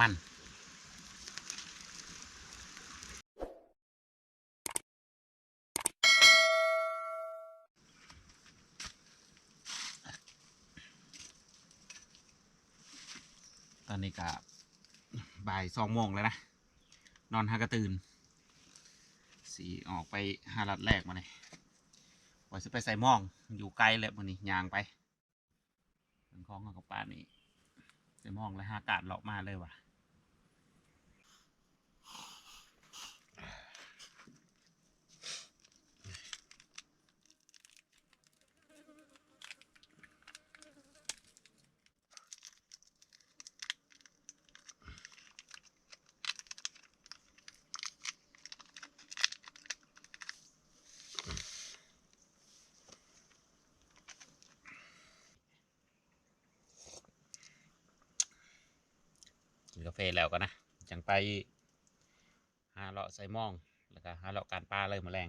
มันตอนนี้ก็บ่ายสองโมงแล้วนะ นอนหากระตื่นสีออกไปหาลัดแรกมาเลยว่าจะไปใส่หมอง อยู่ไกลเลยมันนี่ยางไปเป็นของของป้านี่ มองแล้วหากาดเลาะมาเลยว่ะ ฟแล้วก็นะจังไปหาเลาะใส่หมอง แล้วก็หาเลาะการปลาเลยแมาแรง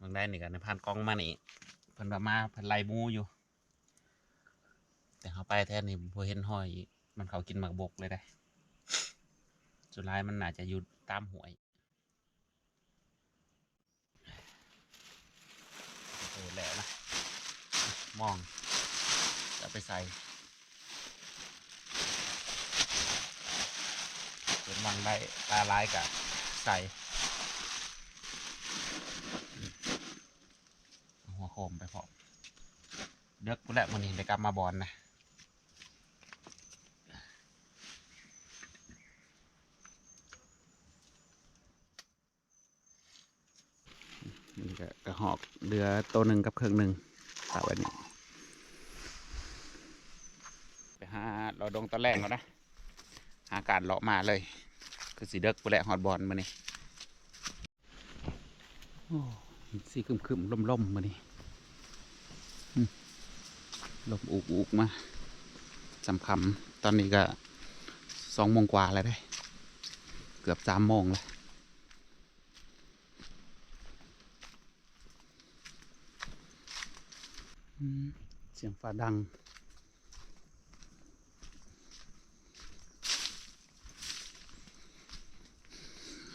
บางได้หนี่กันในพานกล้องมานี่เพิ่นว่ามาเพิ่นไล่มูอยู่ แต่เขาไปแท้นี่พอเห็นหอย มันเขากินหมากบกเลยได้สุดท้ายมันน่าจะอยู่ตามหวยโอ้แล้วนะ มอง จะไปใส่เป็นวังได้ปลาลายกับใส่หัวโคมไปพอเด็กกูแหละมันนี้ได้กลับมาบอลนะนี่ก็กระหอกเรือตัวหนึ่งกับเครื่องหนึ่งฝากไว้นี่ ไป เราดงตะแรงแล้วนะหาการเลาะมาเลย คือสีเด็กกูแหละฮอดบอลมานี่โอ้สีคึมคึมล่มล่มมานี่ลมอุกอุกมาสำคำตอนนี้ก็สองโมงกว่าแล้วได้ เกือบสามโมงแล้วเสียงฟ้าดัง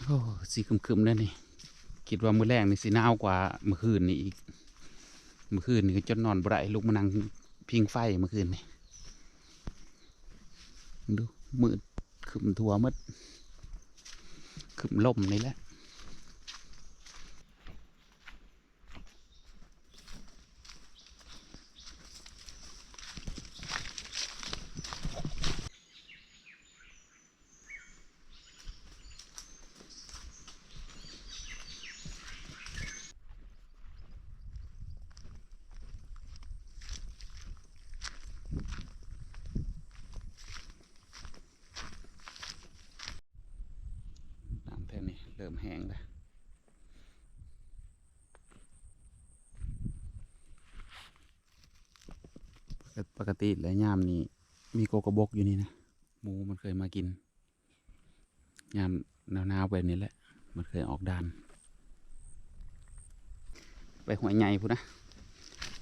โอ้สีคึมๆนั่นนี่คิดว่ามื้อแรกนี่สีหนาวกว่าเมื่อคืนนี่อีกเมื่อคืนนี่ก็จนนอนบ่ได้ลุกมานั่งพิงไฟเมื่อคืนนี่ดูมืดคึมทัวหมดคึมล่มนี่แหละ ริ่มแห้งแล้วปกติแล้วยามนี้มีโกกระบกอยู่นี่นะหมูมันเคยมากินยามหนาวๆแบบนี้แหละ มันเคยออกดาน ไปหัวใหญ่พูนะ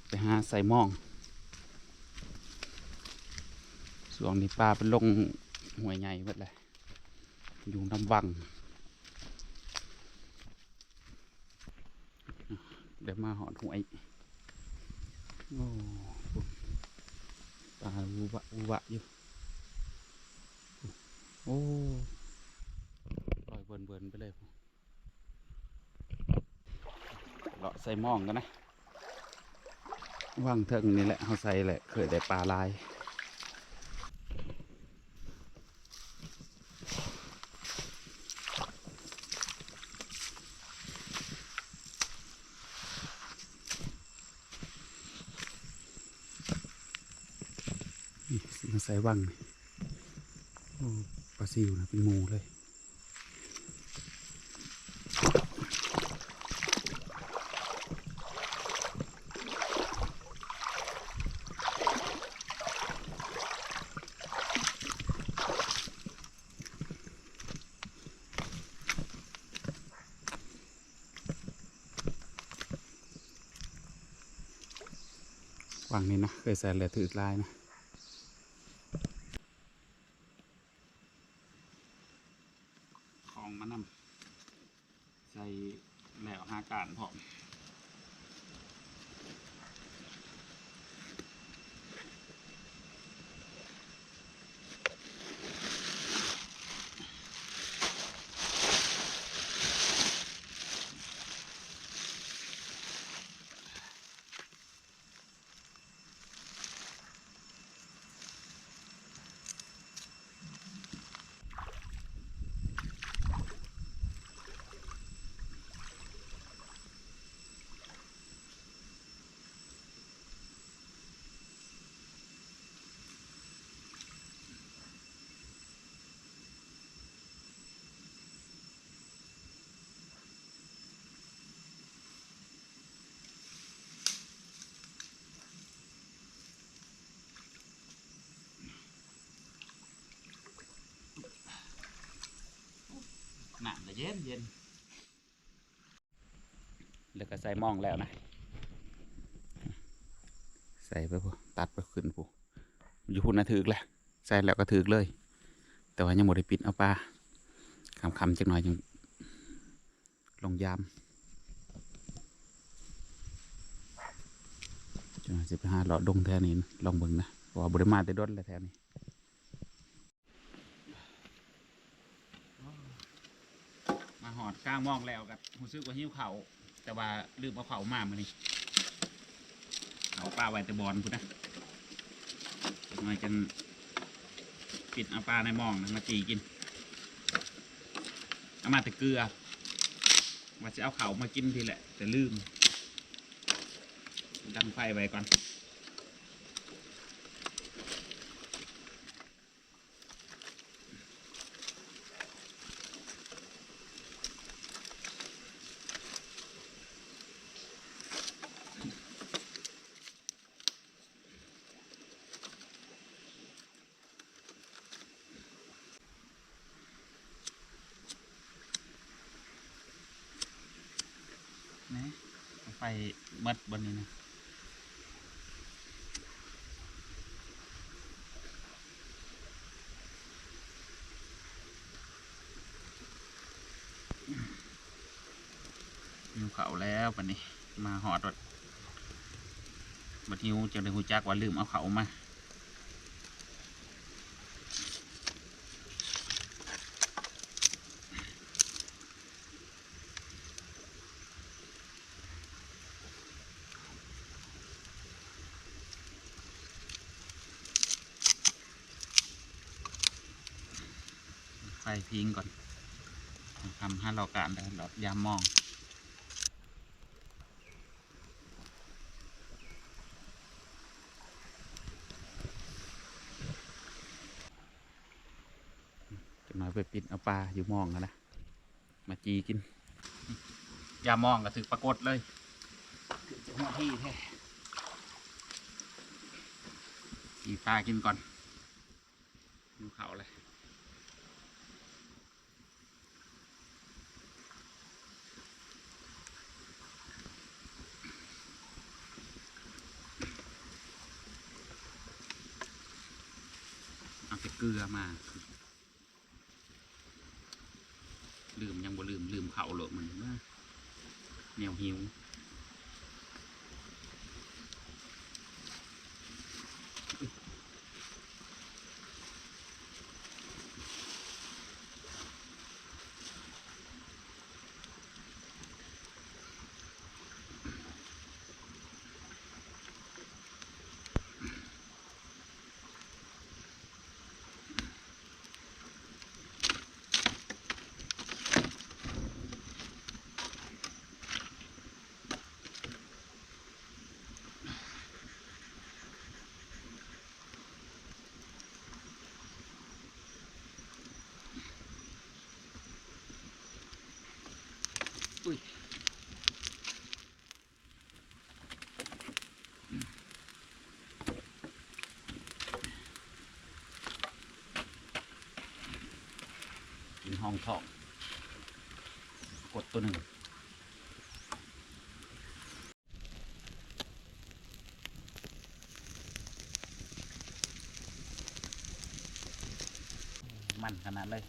ไปหาใส่หมองส่วนนี้ปลาเป็นลงหัวใหญ่หมดเลยอยู่น้ำวัง ดี๋ยวมาหอดหวยโอ้ปลาวูบะวุบะอยู่โอ้ลอยเบินเบินไปเลยเลาะใส่หม่องกันนะว่างเทิงนี่แหละเขาใส่แหละเคยได้ปลาลาย นี่ สาใส่วังนี่โอ้ปลาซิวนะเป็นหมูเลยวังนี้นะเคยใส่เหลือถือลายนะ เย็นเย็นแล้วก็ใส่หมองแล้วนะ ใส่ไปพูตัดไปขึ้นพูอยู่พูดนะถือกแหละใส่แล้วก็ถือกเลย แต่ว่ายังหมดได้ปิดเอาปลาคำคำๆจังหน่อยยังลงยามจังหน่อยจะไปหาเลาะดงแถวนี้นะลองเบิ่งนะเพราะว่าบริมาแต่ดนแล้วแถวนี้ มา หอดกลางมองแล้วกับหูซึกว่าหิ้วเขาแต่ว่าลืมเอาเขามามื่อนี้เอาปลาไว้แต่บอลพุ่นนะจักหน่อยกันปิดเอาปลาในหมองนะมาจีกินเอามาแต่เกลือว่าจะเอาเขามากินทีแหละ แต่ลืมดังไฟไว้ก่อน นะ เอาไฟมัดบนนี้นะหิวเขาแล้วบันนี้ มาหอดรถบัดหิวจะได้หูจักว่าลืมเอาเขามา พิงก่อนทำให้เราการได้หลอดยามมอง จะน้อยไปปิดเอาปลาอยู่มองกันนะมาจีกิน ยามองก็ถือปรากฏเลยถือจะหัวที่แท้จีปลากินก่อนดูเขาเลย เอาแต่เกลือมา ลืมยังบ่ลืมลืมเขาเหลดมันว่าแนวหิว องทองกดตัวหนึ่งมันขนาดเลย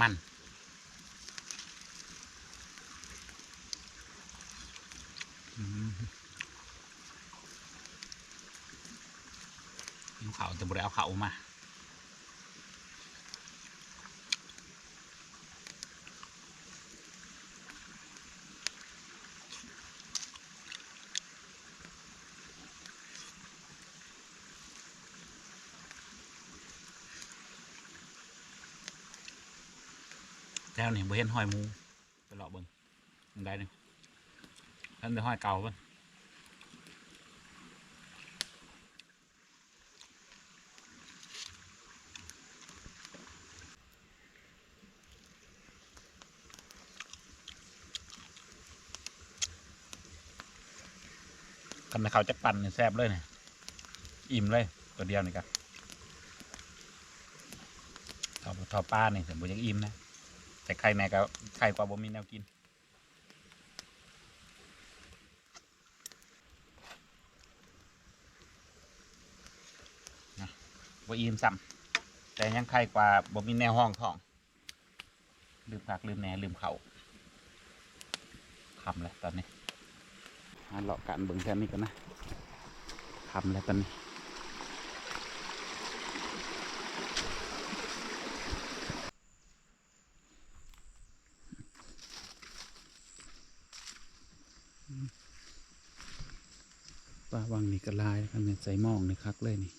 มัน เขาจะบริเอาเขามา แล้วนี่บ่เห็นหอยมูไปเลาะเบิ่งมันได้หนึ่งอันเดี๋ยวหอยเก่าเบิ่งคันเขาจะปั่นเนี่ยแซ่บเลยเนี่ยอิ่มเลยตัวเดียวนี่ครับทอทอป้านี่แต่บ่ยังอิ่มนะ แต่ใครแน่ก็ใครกว่าบ่มีแนวกินนะบ่อิ่มซ้ำแต่ยังใครกว่าบ่มีแนวห้องท้อง ลืมผักลืมแหนลืมเขาคำแล้วตอนนี้เลาะกันเบิ่งแค่นี้กันนะคำแล้วตอนนี้ ปลาวังนี่ก็ลายนะครับเนี่ยใส่หมองนี่คักเลยนี่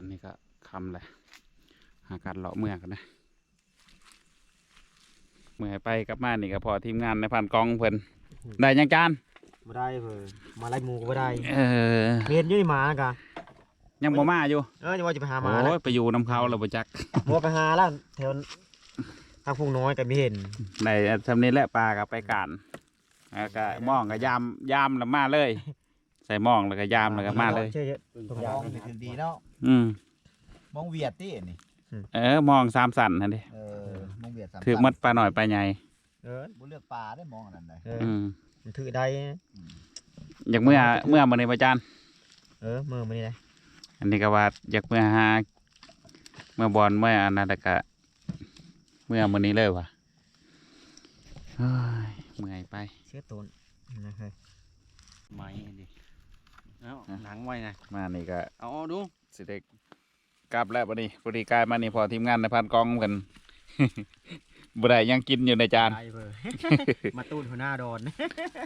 ตอนนี้ก็ คำเลยหาการเลาะเมืองกันนะเมื่อไปกลับมานี่ก็พอทีมงานในพันกองเพิ่นได้ยังจานมาได้เพิ่นมาไล่หมูก็บ่ได้เออเรียนอยู่นี่หมานะกะยังบ่มาอยู่เออจะว่าจะไปหาหมานะโอ้ยไปอยู่น้ำเขาแล้วบ่จักมัวไปหาแล้วแถวทางพุงน้อยก็ไม่เห็นในทำนี้แหละปลากับไปการแล้วก็มองก็ยามยามแล้วมาเลย ใส่มองแล้วก็ยามแล้วก็มาเลยเชื่อเยอะมองนี่คือดีเนาะอืม มองเวียดที่นี่เออมองสามสันนั่นดิเออมองเวียดสามถือมัดปลาหน่อยปลาใหญ่เออบ่เลือกปลาได้มองอันนั้นได้เอออืมมันถือได้ อยากเมื่อเมื่อมาในประจานเออมือมันนี่นะอันนี้ก็ว่าอยากเมื่อหาเมื่อบอลเมื่ออันนั้นแล้วก็เมื่อมื้อนี้เลยว่ะเฮ้ยเมื่อยไปเชื่อต้นนะครับไม้ดิเอาหนังไว้นะมานี่ก็เอาเอาดูสิเด็ก กลับแล้วบัดนี้พอดีกลายมานี่พอทีมงานในพันกองกันบ่ได้ยังกินอยู่ในจานได้เพิ่นมาตูนหัวหน้าดอน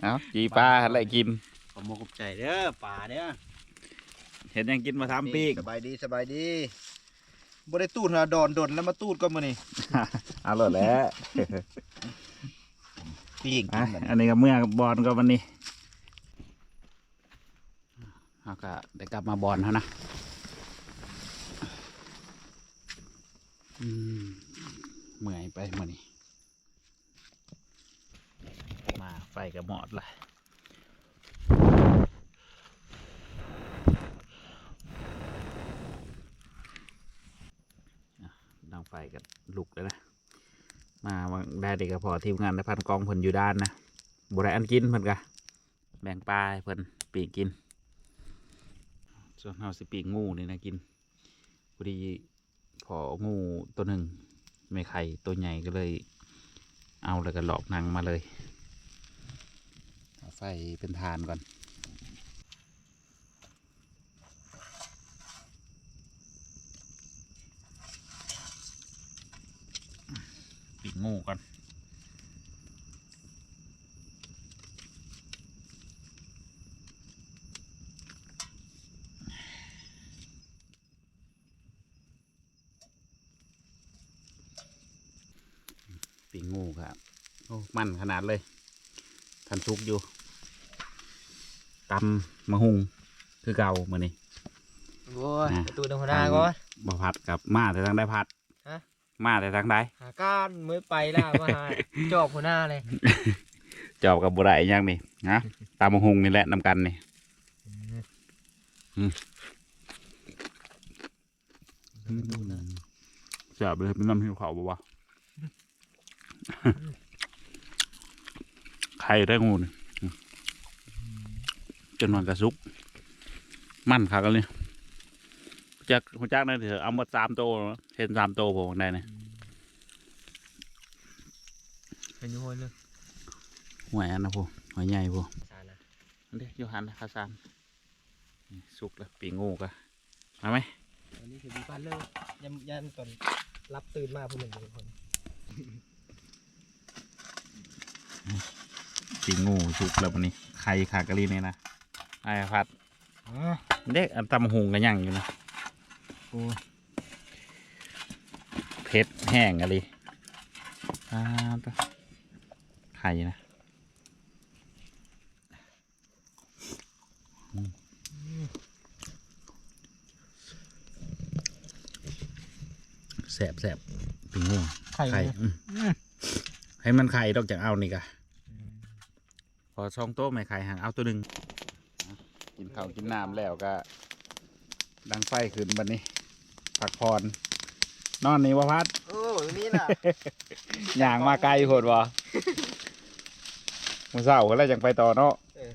เอ้าจีปลาอะไรกินขอมกบใจเด้อป่าเด้อเห็นยังกินมาทำปีกสบายดีสบายดีบ่ได้ตูดหาดอนดนแล้วมาตูดก็มื้อนี้เอาเลยแหล้วปีกกิอะนกันอันนี้ก็เมื่อบอลก็วันนี้เอาก็ได้กลับมาบอลแล้วนะ อืมเมื่อยไปมื่อนี้มาไฟกับหมอดล่ะดังไฟกับลุกเลยนะ มาวันได้เด็กก็พอทีมงานในพันกองเพิ่นอยู่ด้านนะบุไรอันกินเพิ่นกะแบ่งปลาเพิ่นปีกกิน ส่วนเฮาสิปีกงูนี่นะกินพอดี พองูตัวหนึ่งไม่ไข่ตัวใหญ่ก็เลย เอาแล้วก็หลอกหนังมาเลยเอาไฟเป็นทานก่อนปีกงูก่อน ปีงงูครับโอ้มันขนาดเลย ทันซุกอยู่ตำมะฮุงคือเก่ามือนี้โอ้ยอะประตูธรรมดาก่อนบ่พัดกับมาแต่ทางได้พัดฮะมาแต่ทางใดหาก้านมือไปล่ะมาหาจอบหัวหน้าเลย จอบกับบุไรยังนี่นะตามมะฮุงนี่แหละนำกันนี่เสียบเลยเป็นน้ำหิวเขาบ่วะ ไข่ได้งูนี่อืมจนมันกระซุก มันขากันเลยจักหัวจักนั่นเถอะเอามาสามโตวเนอะเห็นสามโตวผมได้เนี่ยเป็นอยูโฮนเลยหวยอันนะพวกหวยใหญ่พวกสารนะอันเด็กยูหันนะข้าวสารนี่สุกแล้วปีงูกะมาไหมอันนี้คือบีฟันเลยยันยันตอนรับตื่นมาผู้หนึ่งเป็นคน ปีงูสุกแล้ววันนี้ไข่ขากะลีเนี่ยนะไอ้พัดเด็กอันตำหงกันยังอยู่นะโอ้เผ็ดแห้งอะไรอ่าตัวไข่นะแสบแสบปีงูไข่ไข่ มให้มันไข่ดอกจากเอานี่กะพอช่องโต๊ะไม่ไข่ห่างเอาตัวหนึ่งกินข้าวกินน้ำแล้วก็ ดังไฟขึ้นบันนี้พักผ่อนนอนนี่วะพัดโอ้นี่น่ะย่างมาไกลโหดวะมือเศร้าก็แล้วจังไปต่อเนาะเออ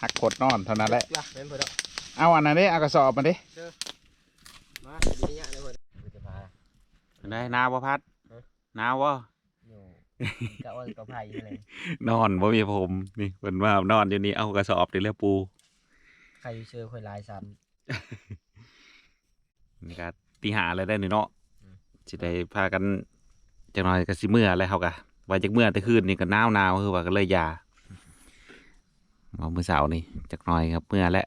หักขดนอนเท่านั้นแหละล่ะเป็นเพื่อนเอาอันนั้นดิเอากระสอบมาดิมาดีเนี่ยเลยเพื่อนกูจะพาได้นาวะพัดเออนาวะอยู่ กะอ้อยกะไผ่อะไรนอนบ่มีผมนี่เพิ่นว่านอนอยู่นี่เอากระสอบดิแล้วปูใครเชื่อคนลายซ้นี่ก็ตีหาอะไรได้หนึ่เนาะอืมสิได้พากันจังหน่อยก็สิเมื่ออะไรเขากะว่าจากเมื่อแต่คืนนี่ก็หนาวหนาวคือว่าก็เลยยาเอามื้อเสาร์นี่จักหน่อยครับเมื่อแล้ว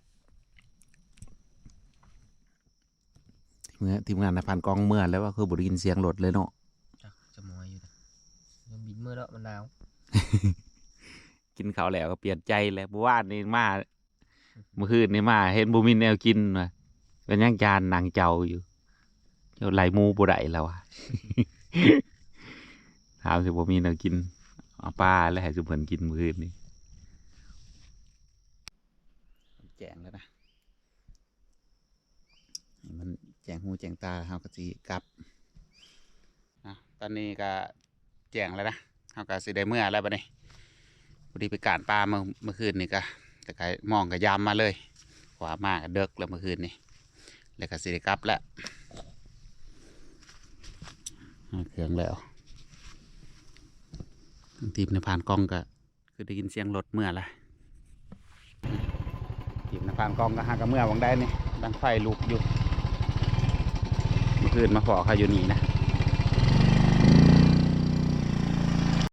เมื่อทีมงานนพันกองเมื่อแล้วว่าคือบ่ได้ยินเสียงรถเลยเนาะำจักจะมอยอยู่นะ กินมือแล้วมันหนาว กินข้าวแล้วก็เปลี่ยนใจแล้วเมื่านนี่มาเมื่อคืนนี่มา เห็นบ่มีแนวกินว่ะเป็นยังจานนางเจ้าอยู่เจ้าไหลมูบ่ได้แล้วอะถามสิบ่มีแนวกินเอาป้าแล้วให้สุเพิ่นกินมื้อคืนนี้แจงแล้วนะมันแจงหูแจงตาเฮาก็สิกลับนะตอนนี้ก็แจงแล้วนะ เฮาก็สิได้เมื่อแล้วบัดนี้พอดีไปการปลาเมื่อเมื่อคืนนี่ก็แต่ก็มองก็ยามมาเลยขวามากเดึกแล้วเมื่อคืนนี้แล้วก็สิได้กลับแล้วเครื่องแล้วทีมในพานกล้องก็คือได้ยินเสียงรถเมื่อไรทีมในพานกล้องก็หากับเมื่อวังได้นี่ดังไฟลุกอยู่เมื่อคืนมาขอเขาอยู่นี่นะ